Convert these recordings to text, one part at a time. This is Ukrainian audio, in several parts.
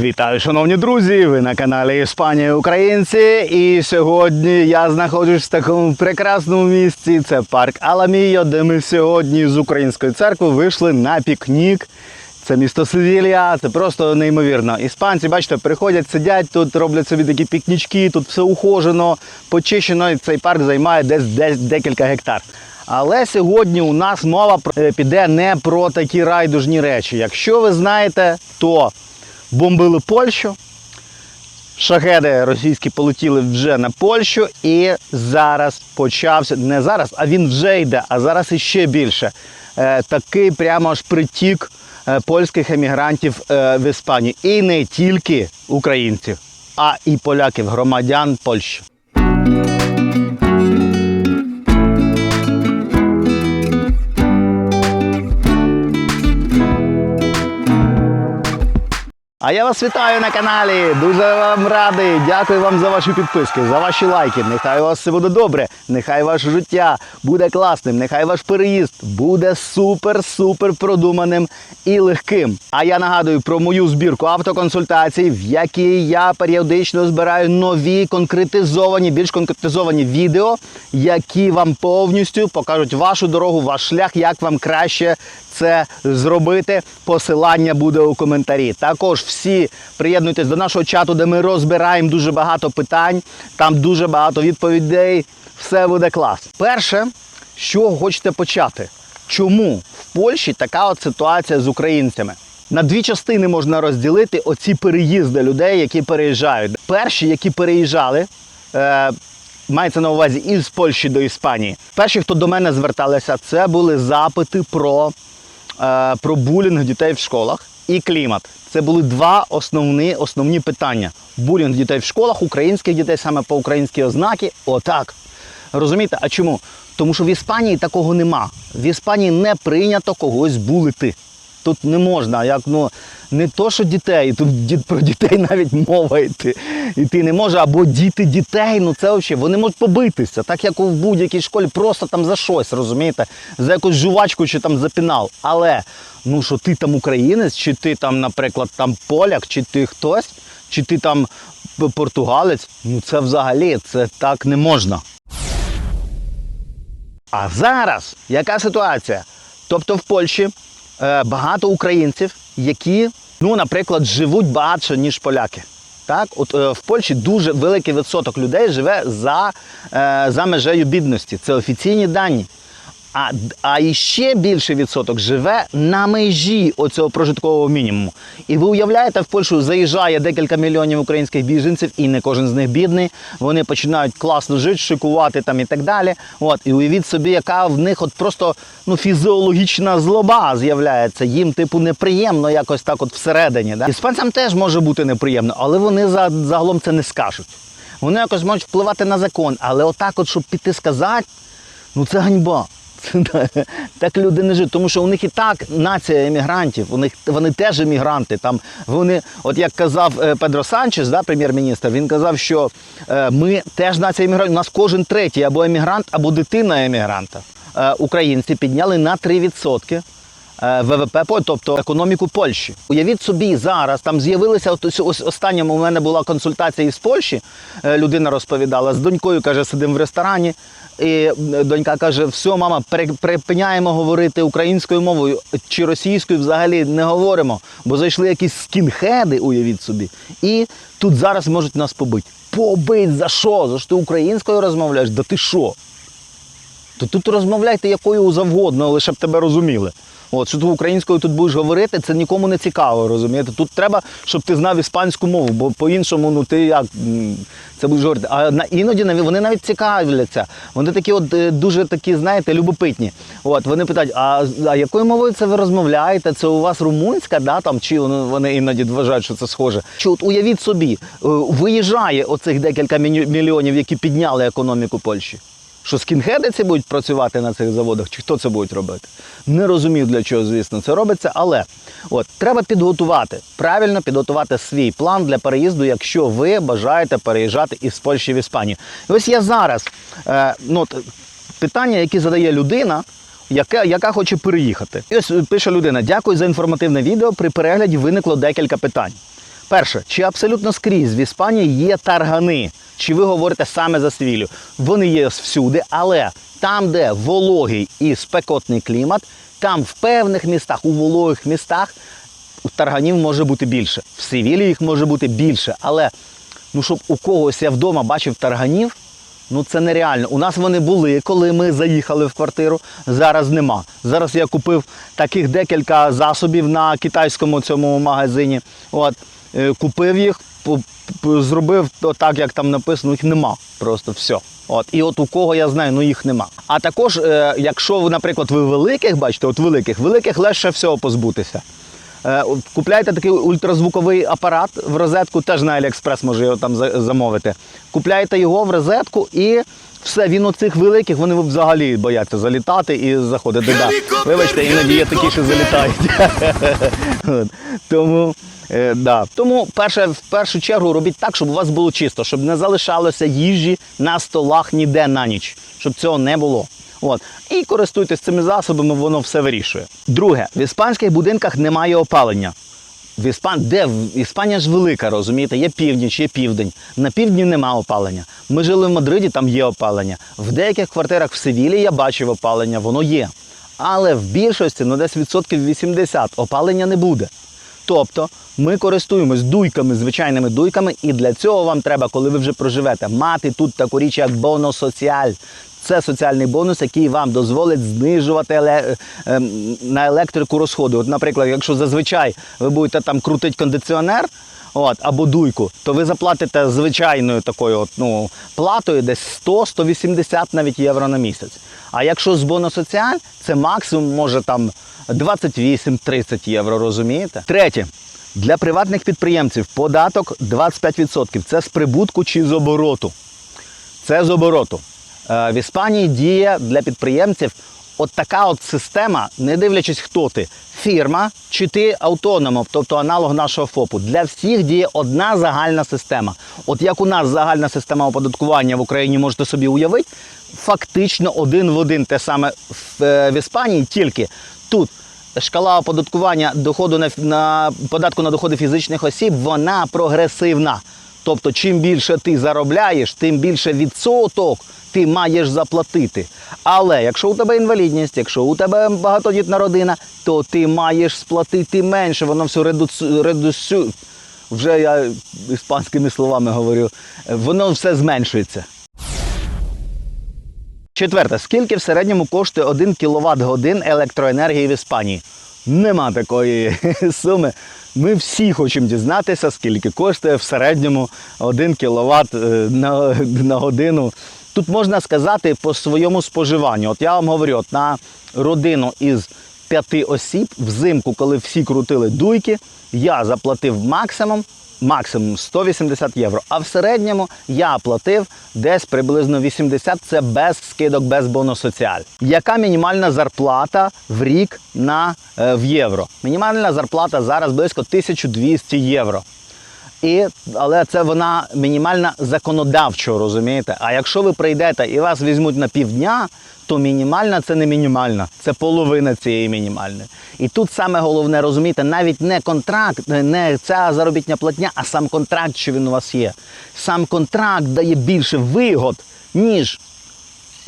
Вітаю, шановні друзі! Ви на каналі Іспанія Українці. І сьогодні я знаходжусь в такому прекрасному місці. Це парк Аламійо, де ми сьогодні з української церкви вийшли на пікнік. Це місто Севілія, це просто неймовірно. Іспанці, бачите, приходять, сидять тут, роблять собі такі пікнічки, тут все ухожено, почищено. І цей парк займає десь, десь декілька гектар. Але сьогодні у нас мова е, піде не про такі райдужні речі. Якщо ви знаєте, то бомбили Польщу. Шахеди російські полетіли вже на Польщу, і зараз почався не зараз, а він вже йде. А зараз іще більше. Е, такий прямо аж притік е, польських емігрантів е, в Іспанію. І не тільки українців, а і поляків, громадян Польщі. А я вас вітаю на каналі. Дуже вам радий. Дякую вам за ваші підписки, за ваші лайки. Нехай у вас все буде добре. Нехай ваше життя буде класним. Нехай ваш переїзд буде супер-супер продуманим і легким. А я нагадую про мою збірку автоконсультацій, в якій я періодично збираю нові конкретизовані, більш конкретизовані відео, які вам повністю покажуть вашу дорогу, ваш шлях, як вам краще це зробити. Посилання буде у коментарі. Також всі приєднуйтесь до нашого чату, де ми розбираємо дуже багато питань. Там дуже багато відповідей. Все буде клас. Перше, чого хочете почати? Чому в Польщі така от ситуація з українцями? На дві частини можна розділити оці переїзди людей, які переїжджають. Перші, які переїжджали, е, мається на увазі із Польщі до Іспанії. Перші, хто до мене зверталися, це були запити про, про булінг дітей в школах і клімат. Це були два основні, основні питання: булінг дітей в школах, українських дітей саме по українській ознаки. Отак. Розумієте? А чому? Тому що в Іспанії такого нема. В Іспанії не прийнято когось булити. Тут не можна, як ну не то, що дітей, тут ді- про дітей навіть мова йти. Йти не може, або діти дітей, ну це взагалі, вони можуть побитися, так як у будь-якій школі, просто там за щось, розумієте? За якусь жувачку чи там за пінал. Але ну що ти там українець, чи ти там, наприклад, там поляк, чи ти хтось, чи ти там португалець, ну це взагалі це так не можна. А зараз яка ситуація? Тобто в Польщі багато українців, які, ну, наприклад, живуть багатше, ніж поляки. Так, от е, в Польщі дуже великий відсоток людей живе за, е, за межею бідності. Це офіційні дані. А, а іще більший відсоток живе на межі оцього прожиткового мінімуму. І ви уявляєте, в Польщу заїжджає декілька мільйонів українських біженців, і не кожен з них бідний. Вони починають класно жити, шикувати там і так далі. От, і уявіть собі, яка в них от просто ну, фізіологічна злоба з'являється. Їм, типу, неприємно якось так от всередині. Да? Іспанцям теж може бути неприємно, але вони за, загалом це не скажуть. Вони якось можуть впливати на закон, але отак, от, щоб піти сказати, ну це ганьба. Так люди не живуть, тому що у них і так нація емігрантів, у них вони теж емігранти. Там вони, от як казав е, Педро Санчес, да, прем'єр-міністр, він казав, що е, ми теж нація емігрантів. У нас кожен третій або емігрант, або дитина емігранта. Е, українці підняли на 3% е, ВВП, тобто економіку Польщі. Уявіть собі, зараз там з'явилися ось- останньому у мене була консультація із Польщі. е, Людина розповідала з донькою, каже, сидимо в ресторані. І е, донька каже: все, мама, припиняємо говорити українською мовою чи російською взагалі не говоримо, бо зайшли якісь скінхеди, уявіть собі, і тут зараз можуть нас побити. Побить за що? За що ти українською розмовляєш? Да ти що? То тут розмовляйте якою завгодно, лише б тебе розуміли. От, що ти українською тут будеш говорити, це нікому не цікаво, розумієте? Тут треба, щоб ти знав іспанську мову, бо по-іншому, ну ти як це будеш говорити. А на іноді вони навіть цікавляться. Вони такі, от е, дуже такі, знаєте, любопитні. От вони питають: а, а якою мовою це ви розмовляєте? Це у вас румунська, да, там, чи вони, іноді вважають, що це схоже? Чи от уявіть собі, е, виїжджає оцих декілька мільйонів, які підняли економіку Польщі. Що скінхеди ці будуть працювати на цих заводах, чи хто це буде робити? Не розумію, для чого, звісно, це робиться, але от треба підготувати, правильно підготувати свій план для переїзду, якщо ви бажаєте переїжджати із Польщі в Іспанію. І ось я зараз е, ну, питання, які задає людина. Яка, яка хоче переїхати. І ось пише людина: дякую за інформативне відео. При перегляді виникло декілька питань. Перше, чи абсолютно скрізь в Іспанії є таргани? Чи ви говорите саме за Севілью? Вони є всюди, але там, де вологий і спекотний клімат, там в певних містах, у вологих містах, тарганів може бути більше. В Севілі їх може бути більше. Але ну, щоб у когось я вдома бачив тарганів, ну це нереально. У нас вони були, коли ми заїхали в квартиру. Зараз нема. Зараз я купив таких декілька засобів на китайському цьому магазині. От, е, купив їх, зробив так, як там написано, їх нема. Просто все. От, і от у кого я знаю, ну їх нема. А також, е, якщо наприклад, ви великих бачите, от великих, великих легше всього позбутися. Е, Купляйте такий ультразвуковий апарат в розетку, теж на Аліекспрес може його там замовити. Купляєте його в розетку і все, він у цих великих, вони взагалі бояться залітати і заходити. Да. Вибачте, іноді є такі, що залітають. Тому, е, да. Тому перше, в першу чергу робіть так, щоб у вас було чисто, щоб не залишалося їжі на столах ніде на ніч, щоб цього не було. От. І користуйтесь цими засобами, воно все вирішує. Друге, в іспанських будинках немає опалення. В Іспан... Де Іспанія ж велика, розумієте? Є північ, є південь. На півдні нема опалення. Ми жили в Мадриді, там є опалення. В деяких квартирах в Севілі я бачив опалення, воно є. Але в більшості, ну десь відсотків 80, опалення не буде. Тобто ми користуємось дуйками, звичайними дуйками, і для цього вам треба, коли ви вже проживете, мати тут таку річ, як бонусоціаль. Це соціальний бонус, який вам дозволить знижувати еле- ем, на електрику розходи. От, наприклад, якщо зазвичай ви будете там крутити кондиціонер, от, або дуйку, то ви заплатите звичайною такою от, ну, платою десь 100-180 навіть євро на місяць. А якщо з бонусоціаль, це максимум може там 28-30 євро, розумієте? Третє. Для приватних підприємців податок 25%. Це з прибутку чи з обороту. Це з обороту. Е, В Іспанії діє для підприємців от така от система, не дивлячись, хто ти, фірма чи ти автономом, тобто аналог нашого ФОПу. Для всіх діє одна загальна система. От як у нас загальна система оподаткування в Україні можете собі уявити, фактично один в один те саме в, е, Іспанії, тільки тут шкала оподаткування доходу на, на податку на доходи фізичних осіб, вона прогресивна. Тобто, чим більше ти заробляєш, тим більше відсоток ти маєш заплатити. Але якщо у тебе інвалідність, якщо у тебе багатодітна родина, то ти маєш сплатити менше. Воно все редуцю, вже я іспанськими словами говорю, воно все зменшується. Четверте, скільки в середньому коштує 1 кВт годин електроенергії в Іспанії? Нема такої суми. Ми всі хочемо дізнатися, скільки коштує в середньому 1 кВт на, на годину. Тут можна сказати по своєму споживанню. От я вам говорю, от на родину із п'яти осіб взимку, коли всі крутили дуйки, я заплатив максимум максимум 180 євро. А в середньому я платив десь приблизно 80, це без скидок, без бонус соціаль. Яка мінімальна зарплата в рік на, е, в євро? Мінімальна зарплата зараз близько 1200 євро. І, але це вона мінімальна законодавчо, розумієте? А якщо ви прийдете і вас візьмуть на півдня, то мінімальна це не мінімальна, це половина цієї мінімальної. І тут саме головне, розумієте, навіть не контракт, не ця заробітня платня, а сам контракт, що він у вас є. Сам контракт дає більше вигод, ніж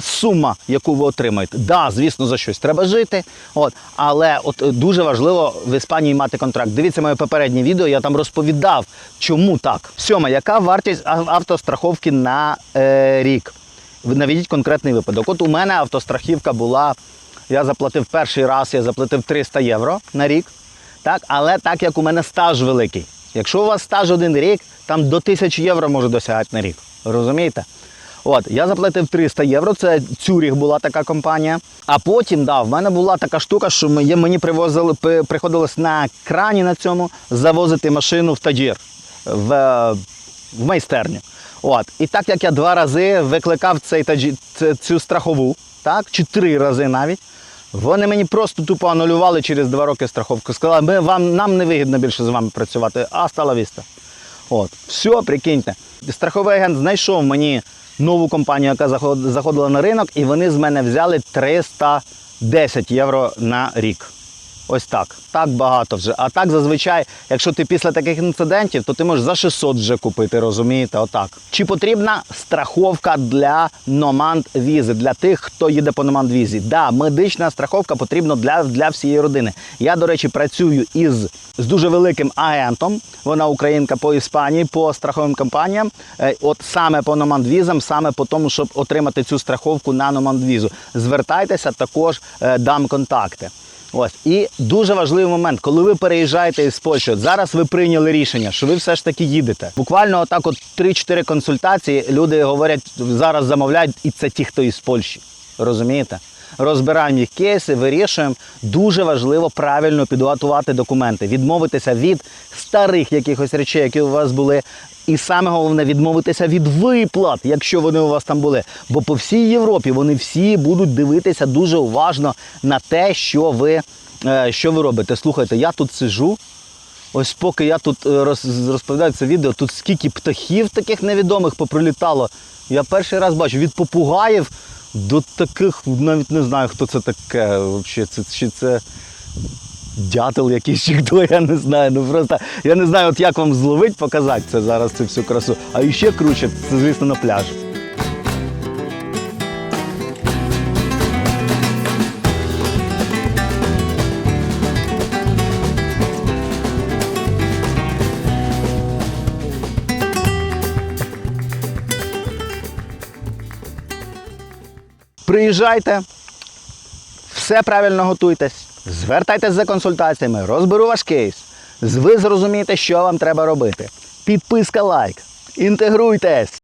сума, яку ви отримаєте. Да, звісно, за щось треба жити. От, але от дуже важливо в Іспанії мати контракт. Дивіться моє попереднє відео, я там розповідав, чому так. Сьома, яка вартість автостраховки на е, рік? Наведіть конкретний випадок. От у мене автострахівка була. Я заплатив перший раз, я заплатив 300 євро на рік. Так, але так як у мене стаж великий. Якщо у вас стаж один рік, там до 1000 євро може досягати на рік. Розумієте? От, я заплатив 300 євро, це Цюріх була така компанія. А потім, да, в мене була така штука, що мені, привозили, приходилось на крані на цьому завозити машину в Таджір, в, е, в майстерню. От. І так як я два рази викликав цей цю страхову, так, чи три рази навіть, вони мені просто тупо анулювали через два роки страховку. Сказали, ми вам нам не вигідно більше з вами працювати, а стала віста. От, все, прикиньте. Страховий агент знайшов мені нову компанію, яка заходила на ринок, і вони з мене взяли 310 євро на рік. Ось так. Так багато вже. А так зазвичай, якщо ти після таких інцидентів, то ти можеш за 600 вже купити, розумієте? Отак. Чи потрібна страховка для номанд візи, для тих, хто їде по номанд візі? Да, медична страховка потрібна для, для всієї родини. Я, до речі, працюю із з дуже великим агентом. Вона українка по Іспанії, по страховим компаніям. Е, От саме по номанд візам, саме по тому, щоб отримати цю страховку на номанд візу. Звертайтеся, також е, дам контакти. Ось і дуже важливий момент, коли ви переїжджаєте із Польщі, зараз ви прийняли рішення, що ви все ж таки їдете. Буквально отак, от 3-4 консультації люди говорять, зараз замовляють, і це ті, хто із Польщі. Розумієте? Розбираємо їх кейси, вирішуємо. Дуже важливо правильно підготувати документи, відмовитися від старих якихось речей, які у вас були. І саме головне відмовитися від виплат, якщо вони у вас там були. Бо по всій Європі вони всі будуть дивитися дуже уважно на те, що ви, е, що ви робите. Слухайте, я тут сижу. Ось поки я тут е, розповідаю це відео, тут скільки птахів таких невідомих поприлітало. Я перший раз бачу від попугаїв до таких, навіть не знаю, хто це таке. Взагалі, це, чи це дятел якийсь чи хто, я не знаю. Ну просто я не знаю, от як вам зловить, показати це зараз, цю всю красу. А іще круче, це звісно на пляжі. Приїжджайте, все правильно готуйтесь, звертайтесь за консультаціями, розберу ваш кейс. Ви зрозумієте, що вам треба робити. Підписка лайк. Інтегруйтесь!